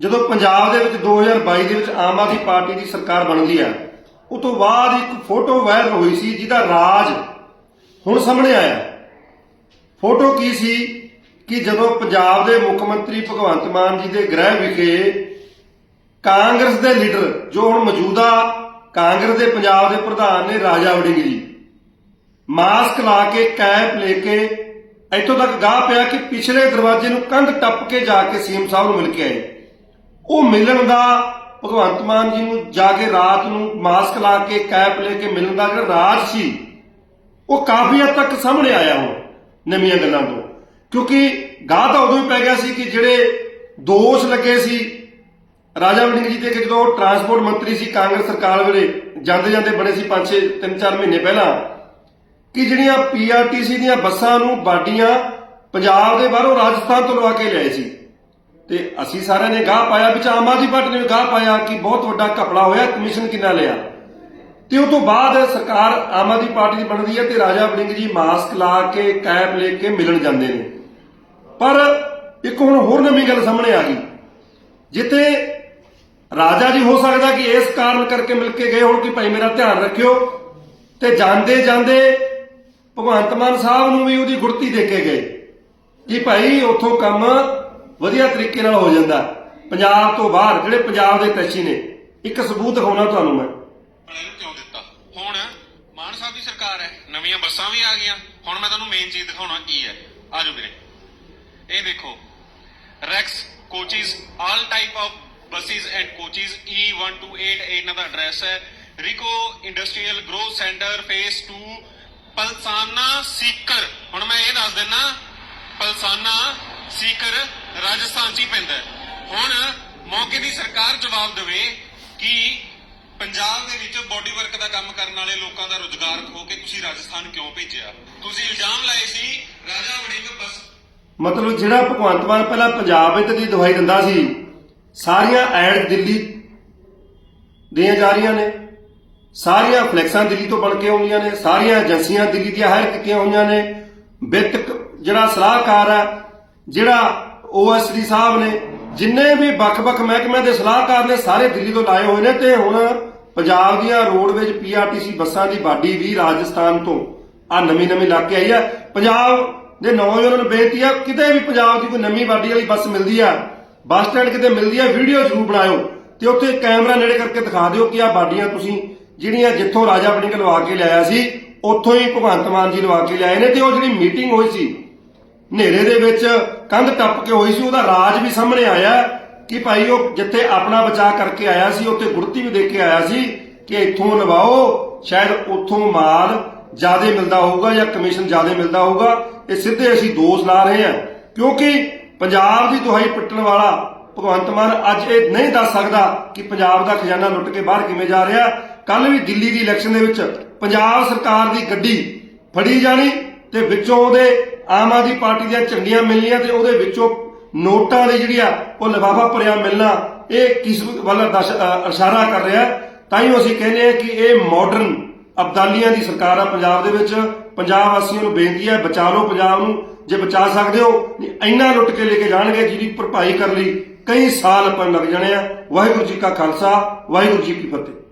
ਜਦੋਂ ਪੰਜਾਬ ਦੇ ਵਿੱਚ 2022 ਦੇ ਵਿੱਚ ਆਮ ਆਦਮੀ ਪਾਰਟੀ ਦੀ ਸਰਕਾਰ ਬਣਦੀ ਆ, ਉਸ ਤੋਂ ਬਾਅਦ ਇੱਕ ਫੋਟੋ ਵਾਇਰਲ ਹੋਈ ਸੀ ਜਿਹਦਾ ਰਾਜ ਹੁਣ ਸਾਹਮਣੇ ਆਇਆ। ਫੋਟੋ ਕੀ ਸੀ? ਕਿ ਜਦੋਂ ਪੰਜਾਬ ਦੇ ਮੁੱਖ ਮੰਤਰੀ ਭਗਵੰਤ ਮਾਨ ਜੀ ਦੇ ਗ੍ਰਹਿ ਵਿਖੇ ਕਾਂਗਰਸ ਦੇ ਲੀਡਰ ਜੋ ਹੁਣ ਮੌਜੂਦਾ ਕਾਂਗਰਸ ਦੇ ਪੰਜਾਬ ਦੇ ਪ੍ਰਧਾਨ ਨੇ ਰਾਜਾ ਵੜਿੰਗ ਜੀ, ਮਾਸਕ ਲਾ ਕੇ, ਕੈਪ ਲੈ ਕੇ ਇੱਥੋਂ ਤੱਕ ਗਾਹ ਪਿਆ ਕਿ ਪਿਛਲੇ ਦਰਵਾਜ਼ੇ ਨੂੰ ਕੰਧ ਟੱਪ ਕੇ ਜਾ ਕੇ ਸੀਐਮ ਸਾਹਿਬ ਨੂੰ ਮਿਲ ਕੇ ਆਏ। ਉਹ ਮਿਲਣ ਦਾ, ਭਗਵੰਤ ਮਾਨ ਜੀ ਨੂੰ ਜਾ ਕੇ ਰਾਤ ਨੂੰ ਮਾਸਕ ਲਾ ਕੇ, ਕੈਪ ਲੈ ਕੇ ਮਿਲਣ ਦਾ ਜਿਹੜਾ ਰਾਜ ਸੀ, ਉਹ ਕਾਫੀ ਹੱਦ ਤੱਕ ਸਾਹਮਣੇ ਆਇਆ ਹੁਣ, ਨਵੀਆਂ ਗੱਲਾਂ ਤੋਂ। ਕਿਉਂਕਿ ਗਾਹ ਤਾਂ ਉਦੋਂ ਹੀ ਪੈ ਗਿਆ ਸੀ ਕਿ ਜਿਹੜੇ ਦੋਸ਼ ਲੱਗੇ ਸੀ, ਰਾਜਾ ਵੜਿੰਗ ਜੀ ਤੇ ਕਿ ਜਦੋਂ ਟਰਾਂਸਪੋਰਟ ਮੰਤਰੀ ਸੀ, ਕਾਂਗਰਸ ਸਰਕਾਰ ਵੇਲੇ ਜਾਂਦੇ ਜਾਂਦੇ ਬਣੇ ਸੀ 5-6 3-4 ਮਹੀਨੇ ਪਹਿਲਾਂ, ਕਿ ਜਿਹੜੀਆਂ ਪੀਆਰਟੀਸੀ ਦੀਆਂ ਬੱਸਾਂ ਨੂੰ ਬਾਡੀਆਂ ਪੰਜਾਬ ਦੇ ਬਾਹਰੋਂ ਰਾਜਸਥਾਨ ਤੋਂ ਲਵਾ ਕੇ ਲਿਆਏ ਸੀ। ਤੇ ਅਸੀਂ ਸਾਰਿਆਂ ਨੇ ਗਾਹ ਪਾਇਆ ਵਿੱਚ ਆਮ ਆਦਮੀ ਪਾਰਟੀ ਨੇ ਵੀ ਗਾਹ ਪਾਇਆ ਕਿ ਬਹੁਤ ਵੱਡਾ ਘਪਲਾ ਹੋਇਆ, ਕਮਿਸ਼ਨ ਕਿੰਨਾ ਲਿਆ। ਤੇ ਉਸ ਤੋਂ ਬਾਅਦ ਸਰਕਾਰ ਆਮ ਆਦਮੀ ਪਾਰਟੀ ਦੀ ਬਣਦੀ ਹੈ ਤੇ ਰਾਜਾ ਵੜਿੰਗ ਜੀ ਮਾਸਕ ਲਾ ਕੇ, ਕੈਪ ਲੈ ਕੇ ਮਿਲਣ ਜਾਂਦੇ ਨੇ। ਪਰ ਇੱਕ ਹੁਣ ਹੋਰ ਨਵੀਂ ਗੱਲ ਸਾਹਮਣੇ ਆ ਗਈ। ਜਿੱਥੇ ਰਾਜਾ ਜੀ ਹੋ ਸਕਦਾ ਕਿ ਇਸ ਕਾਰਨ ਕਰਕੇ ਮਿਲ ਕੇ ਗਏ ਹੋਣ ਕਿ ਭਾਈ ਮੇਰਾ ਧਿਆਨ ਰੱਖਿਓ ਤੇ ਜਾਂਦੇ ਜਾਂਦੇ ਭਗਵੰਤ ਮਾਨ ਸਾਹਿਬ ਨੂੰ ਵੀ ਉਹਦੀ ਗੁੜਤੀ ਦੇ ਕੇ ਗਏ ਕਿ ਭਾਈ ਉੱਥੋਂ ਕੰਮ ਵਧੀਆ ਤਰੀਕੇ ਨਾਲ ਹੋ ਜਾਂਦਾ। ਪੰਜਾਬ ਤੋਂ ਬਾਹਰ, ਜਿਹੜੇ ਪੰਜਾਬ ਦੇ ਟੈਚੀ ਨੇ, ਇੱਕ ਸਬੂਤ ਦਿਖਾਉਣਾ ਤੁਹਾਨੂੰ ਮੈਂ। ਕਿਉਂ ਦਿੱਤਾ? ਹੁਣ ਮਾਨ ਸਾਹਿਬ ਦੀ ਸਰਕਾਰ ਹੈ, ਨਵੀਆਂ ਬੱਸਾਂ ਵੀ ਆ ਗਈਆਂ। ਹੁਣ ਮੈਂ ਤੁਹਾਨੂੰ ਮੇਨ ਚੀਜ਼ ਦਿਖਾਉਣਾ ਕੀ ਹੈ। ਆਜੋ ਵੀਰੇ। ਇਹ ਦੇਖੋ Rex coaches all type of buses and coaches E1288 ਇਹਨਾਂ ਦਾ ਐਡਰੈਸ ਹੈ। RIICO industrial growth centre phase 2 Palsana Sikar ਹੁਣ ਮੈਂ ਇਹ ਦੱਸ ਦਿੰਨਾ ਪਲਸਾਨਾ ਸੀਕਰ ਰਾਜਸਥਾਨ ਚ ਹੀ ਪੈਂਦਾ ਹੁਣ ਮੌਕੇ ਦੀ ਸਰਕਾਰ ਜਵਾਬ ਦੇਵੇ ਕਿ ਪੰਜਾਬ ਦੇ ਵਿੱਚ ਬੋਡੀ ਵਰਕ ਦਾ ਕੰਮ ਕਰਨ ਵਾਲੇ ਲੋਕਾਂ ਦਾ ਰੁਜ਼ਗਾਰ ਖੋ ਕੇ ਤੁਸੀਂ ਰਾਜਸਥਾਨ ਕਿਉਂ ਭੇਜਿਆ? ਤੁਸੀਂ ਇਲਜ਼ਾਮ ਲਾਏ ਸੀ, ਰਾਜਾ ਵੜਿੰਗ ਬਸ। ਮਤਲਬ ਜਿਹੜਾ ਭਗਵੰਤ ਮਾਨ ਪਹਿਲਾਂ ਪੰਜਾਬ ਵਿੱਚ ਦੀ ਦਵਾਈ ਦਿੰਦਾ ਸੀ, ਸਾਰੀਆਂ ਐਡ ਦਿੱਲੀ ਦੀਆਂ ਜਾ ਰਹੀਆਂ ਨੇ, ਸਾਰੀਆਂ ਫਲੈਕਸਾਂ ਦਿੱਲੀ ਤੋਂ ਬਣ ਕੇ ਆਉਂਦੀਆਂ ਨੇ, ਸਾਰੀਆਂ ਏਜੰਸੀਆਂ ਦਿੱਲੀ ਦੀਆਂ ਹਾਇਰ ਕੀਤੀਆਂ ਹੋਈਆਂ ਨੇ ਵਿੱਤ ਜਿਹੜਾ ਸਲਾਹਕਾਰ ਹੈ ਜਿਹੜਾ ਓਐਸਡੀ ਸਾਹਿਬ ਨੇ ਜਿੰਨੇ ਵੀ ਵੱਖ-ਵੱਖ ਮਹਿਕਮਿਆਂ ਦੇ ਸਲਾਹਕਾਰ ਨੇ ਸਾਰੇ ਦਿੱਲੀ ਤੋਂ ਲਾਏ ਹੋਏ ਨੇ ਤੇ ਹੁਣ ਪੰਜਾਬ ਦੀਆਂ ਰੋਡਵੇਜ ਪੀਆਰਟੀਸੀ ਬੱਸਾਂ ਦੀ ਬਾਡੀ ਵੀ ਰਾਜਸਥਾਨ ਤੋਂ ਆ ਨਵੀਂ ਨਵੀਂ ਲੱਗ ਕੇ ਆਈ ਆ। ਪੰਜਾਬ ਦੇ ਨੌਜਵਾਨਾਂ ਨੂੰ ਬੇਨਤੀ ਆ, ਕਿਤੇ ਵੀ ਪੰਜਾਬ ਦੀ ਕੋਈ ਨਵੀਂ ਬਾਡੀ ਵਾਲੀ ਬੱਸ ਮਿਲਦੀ ਆ, ਬੱਸ ਸਟੈਂਡ ਕਿਤੇ ਮਿਲਦੀ ਆ, ਵੀਡੀਓ ਜ਼ਰੂਰ ਬਣਾਇਓ ਤੇ ਉੱਥੇ ਕੈਮਰਾ ਨੇੜੇ ਕਰਕੇ ਦਿਖਾ ਦਿਓ ਕਿ ਆ ਬਾਡੀਆਂ ਤੁਸੀਂ ਜਿਹੜੀਆਂ ਜਿੱਥੋਂ ਰਾਜਾ ਵੜਿੰਗ ਲਵਾ ਕੇ ਲਿਆਇਆ ਸੀ, ਉੱਥੋਂ ਹੀ ਭਗਵੰਤ ਮਾਨ ਜੀ ਲਵਾ ਕੇ ਲਿਆਏ ਨੇ ਤੇ ਉਹ ਜਿਹੜੀ ਮੀਟਿੰਗ ਹੋਈ ਸੀ ਹਨੇਰੇ ਦੇ ਵਿੱਚ ਕੰਧ ਟੱਪ ਕੇ ਹੋਈ ਸੀ, ਉਹਦਾ ਰਾਜ ਵੀ ਸਾਹਮਣੇ ਆਇਆ ਕਿ ਭਾਈ ਉਹ ਜਿੱਥੇ ਆਪਣਾ ਬਚਾਅ ਕਰਕੇ ਆਇਆ ਸੀ, ਉੱਥੇ ਗੁੜਤੀ ਵੀ ਦੇ ਕੇ ਆਇਆ ਸੀ ਕਿ ਇੱਥੋਂ ਲਵਾਓ, ਸ਼ਾਇਦ ਉੱਥੋਂ ਮਾਲ ਜ਼ਿਆਦਾ ਮਿਲਦਾ ਹੋਊਗਾ ਜਾਂ ਕਮਿਸ਼ਨ ਜ਼ਿਆਦਾ ਮਿਲਦਾ ਹੋਊਗਾ। ਇਹ ਸਿੱਧੇ ਅਸੀਂ ਦੋਸ਼ ਲਾ ਰਹੇ ਹਾਂ, ਕਿਉਂਕਿ ਪੰਜਾਬ ਦੀ ਦੁਹਾਈ ਪਿੱਟਣ ਵਾਲਾ ਭਗਵੰਤ ਮਾਨ ਅੱਜ ਇਹ ਨਹੀਂ ਦੱਸ ਸਕਦਾ ਕਿ ਪੰਜਾਬ ਦਾ ਖਜ਼ਾਨਾ ਲੁੱਟ ਕੇ ਬਾਹਰ ਕਿਵੇਂ ਜਾ ਰਿਹਾ। ਕੱਲ ਵੀ ਦਿੱਲੀ ਦੀ ਇਲੈਕਸ਼ਨ ਦੇ ਵਿੱਚ ਪੰਜਾਬ ਸਰਕਾਰ ਦੀ ਗੱਡੀ ਫੜੀ ਜਾਣੀ ਤੇ ਵਿੱਚੋਂ ਉਹਦੇ ਆਮ ਆਦਮੀ ਪਾਰਟੀ ਦੀਆਂ ਝੰਡੀਆਂ ਮਿਲਣੀਆਂ ਤੇ ਉਹਦੇ ਵਿੱਚੋਂ ਨੋਟਾਂ ਦੀ ਜਿਹੜੀ ਆ ਉਹ ਲਿਫਾਫਾ ਭਰਿਆ ਮਿਲਣਾ, ਇਹ ਕਿਸ ਵੱਲ ਦਸ਼- ਇਸ਼ਾਰਾ ਕਰ ਰਿਹਾ। ਤਾਂ ਹੀ ਅਸੀਂ ਕਹਿੰਦੇ ਆ ਕਿ ਇਹ ਮਾਡਰਨ ਅਬਦਾਲੀਆਂ ਦੀ ਸਰਕਾਰ ਆ ਪੰਜਾਬ ਦੇ ਵਿੱਚ। ਪੰਜਾਬ ਵਾਸੀਆਂ ਨੂੰ ਬੇਨਤੀ ਹੈ ਬਚਾ ਲਓ ਪੰਜਾਬ ਨੂੰ। ਜੇ ਬਚਾ ਸਕਦੇ ਹੋ ਇੰਨਾ ਲੁੱਟ ਕੇ ਲੈ ਕੇ ਜਾਣਗੇ ਜਿਹਦੀ ਭਰਪਾਈ ਕਰਨ ਲਈ ਕਈ ਸਾਲ ਆਪਾਂ ਲੱਗ ਜਾਣੇ ਆ। ਵਾਹਿਗੁਰੂ ਜੀ ਕਾ ਖਾਲਸਾ, ਵਾਹਿਗੁਰੂ ਜੀ ਕੀ ਫਤਿਹ।